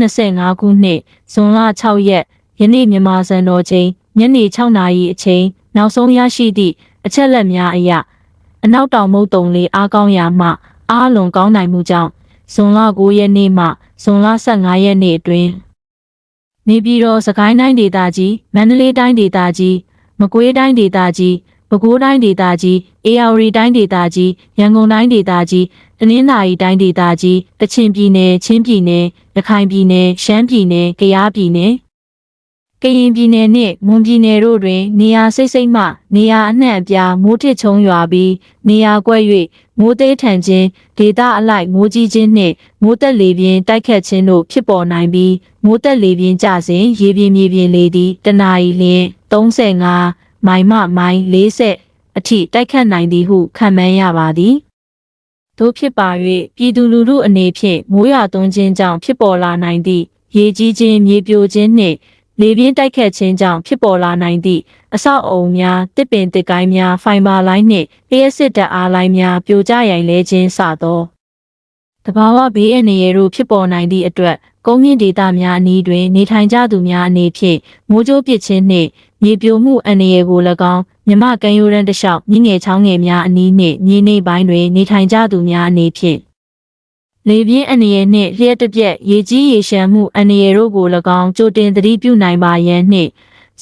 25ခုနှစ်ဇွန်လ6ရက်ယနေ့မြန်မာစံတော်ချိန်ညနေ6နာရီအချိန်နောက်ဆုံးရရှိသည့်အချက်လက်များအရအနောက်တောင်မုတ်တုံလေးအားကောင်းရာမှအားလွန်ကောင်းနိုင်မှုကြောင့်ဇွန်လ9ရက်နေ့မှဇွန်လ15ရက်နေ့အတွင်းနေပြည်တော်စကိုင်းတိုင်းဒေသကြီးမန္တလေးတိုင်းဒေသကြီးမကွေးတိုင်းဒေသကြီး ပဲခူးတိုင်းဒေသကြီးအေရဝတီတိုင်းဒေသကြီးရန်ကုန်တိုင်းဒေသကြီးတနင်္သာရီတိုင်းဒေသကြီးကချင်ပြည်နယ်ချင်းပြည်နယ်ရခိုင်ပြည်နယ်ရှမ်းပြည်နယ်ကယားပြည်နယ်ကရင်ပြည်နယ်နှင့်မွန်ပြည်နယ်တို့တွင် နေရာစိတ်စိတ်မှ နေရာအနှံ့အပြားမိုးထစ်ချုံရွာပြီးနေရာကွက်၍မိုးသေးထန်ခြင်းဒေသအလိုက်မိုးကြီးခြင်းနှင့်မိုးတက်လေပြင်းတိုက်ခတ်ခြင်းတို့ဖြစ်ပေါ်နိုင်ပြီးမိုးတက်လေပြင်းကျစဉ်ရေပြင်းမြေပြင်းလေသည်တနအီလင်း35 မိုင်မှမိုင်40အထိတိုက်ခတ်နိုင်သည်ဟုခန့်မှန်းရပါသည်တို့ဖြစ်ပါ၍ပြည်သူလူထုအနေဖြင့်မိုးရွာသွန်းခြင်းကြောင့်ဖြစ်ပေါ်လာနိုင်သည့်ရေကြီးခြင်းမြေပြိုခြင်းနှင့်လေပြင်းတိုက်ခတ်ခြင်းကြောင့်ဖြစ်ပေါ်လာနိုင်သည့်အဆောက်အအုံများတစ်ပင်တစ်ကိုင်းများဖိုင်ဘာလိုင်းနှင့်လျှက်စစ်တပ်အားလိုင်းများပြိုကျရိုင်လဲခြင်းစသောတဘာဝဘေးအန္တရာယ်တို့ဖြစ်ပေါ်နိုင်သည့်အတွက်ကုန်းမြင့်ဒေသများအနီးတွင်နေထိုင်ကြသူများအနေဖြင့်မိုးကြိုးပစ်ခြင်းနှင့် မြေပြိုမှုအန္တရာယ်ကို၎င်းမြမကမ်းရိုးတန်းတစ်လျှောက်မြင့်ငယ်ချောင်းငယ်များအနီးနှင့်မြေနေပိုင်းတွင်နေထိုင်ကြသူများအနေဖြင့်လေပြင်းအန္တရာယ်နှင့်လျှက်တစ်ပြက်ရေကြီးရေရှမ်းမှုအန္တရာယ်တို့ကို၎င်းကြိုတင်သတိပြုနိုင်ပါရန်နှင့်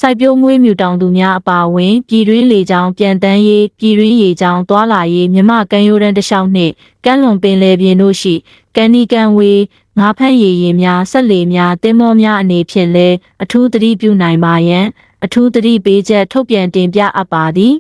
စိုက်ပျိုးမွေးမြူတောင်သူများအပါအဝင်ပြည်တွင်းလေကြောင်းပြန်တန်းရေးပြည်တွင်းရေကြောင်းတွာလာရေးမြမကမ်းရိုးတန်းတစ်လျှောက်နှင့်ကမ်းလွန်ပင်လယ်ပြင်တို့ရှိကန်နီကန်ဝေးငါးဖမ်းရည်ရင်များဆက်လေများတင်းမောများအနေဖြင့်လည်းအထူးသတိပြုနိုင်ပါရန် အထူးသတိပေးချက်ထုတ်ပြန်တင်ပြအပ်ပါသည်